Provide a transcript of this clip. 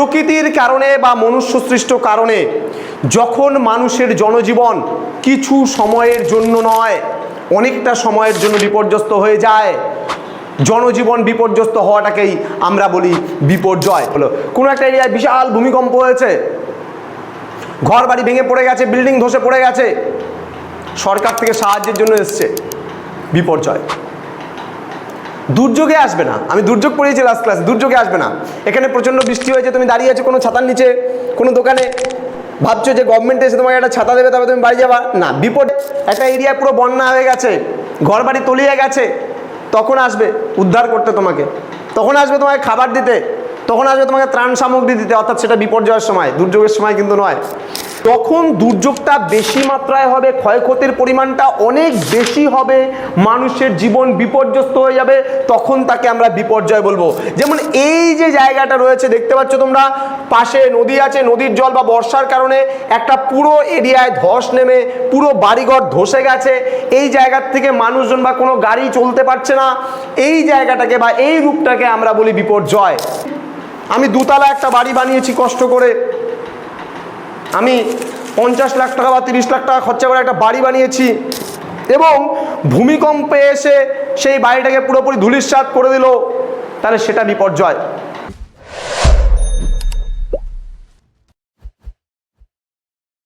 প্রকৃতির কারণে বা মনুষ্য সৃষ্ট কারণে, যখন মানুষের জনজীবন কিছু সময়ের জন্য নয়, অনেকটা সময়ের জন্য বিপর্যস্ত হয়ে যায়, জনজীবন বিপর্যস্ত হওয়াটাকেই আমরা বলি বিপর্যয়। হলো, কোনো একটা এরিয়ায় বিশাল ভূমিকম্প হয়েছে ঘর বাড়ি ভেঙে পড়ে গেছে, বিল্ডিং ধসে পড়ে গেছে, সরকার থেকে সাহায্যের জন্য এসছে, বিপর্যয়। দুর্যোগে আসবে না। আমি দুর্যোগ পড়িয়েছি লাস্ট ক্লাস দুর্যোগে আসবে না। এখানে প্রচণ্ড বৃষ্টি হয়েছে, তুমি দাঁড়িয়ে আছো কোনো ছাতার নিচে, কোনো দোকানে। ভাবছ যে গভর্নমেন্ট এসে তোমাকে একটা ছাতা দেবে তবে তুমি বাড়ি যাবা? না, বিপদ, একটা এরিয়া পুরো বন্যা হয়ে গেছে ঘর বাড়ি তলিয়ে গেছে, তখন আসবে, উদ্ধার করতে তোমাকে। তখন আসবে তোমাকে খাবার দিতে, তখন আসবে তোমাকে ত্রাণ সামগ্রী দিতে, অর্থাৎ সেটা বিপর্যয়ের সময়, দুর্যোগের সময় কিন্তু নয়। তখন দুর্যোগটা বেশি মাত্রায় হবে, ক্ষয়ক্ষতির পরিমাণটা অনেক বেশি হবে, মানুষের জীবন বিপর্যস্ত হয়ে যাবে, তখন তাকে আমরা বিপর্যয় বলব। যেমন এই যে জায়গাটা রয়েছে, দেখতে পাচ্ছ তোমরা, পাশে নদী আছে, নদীর জল বা বর্ষার কারণে একটা পুরো এরিয়ায় ধস নেমে, পুরো বাড়িঘর ধসে গেছে, এই জায়গার থেকে মানুষজন বা কোনো গাড়ি চলতে পারছে না, এই জায়গাটাকে বা এই রূপটাকে আমরা বলি বিপর্যয়। আমি দুতলা একটা বাড়ি বানিয়েছি কষ্ট করে। আমি পঞ্চাশ লাখ টাকা বা তিরিশ লাখ টাকা খরচা করে একটা বাড়ি বানিয়েছি এবং ভূমিকম্পে এসে সেই বাড়িটাকে পুরোপুরি ধুলিস্বাদ করে দিল, তাহলে সেটা বিপর্যয়।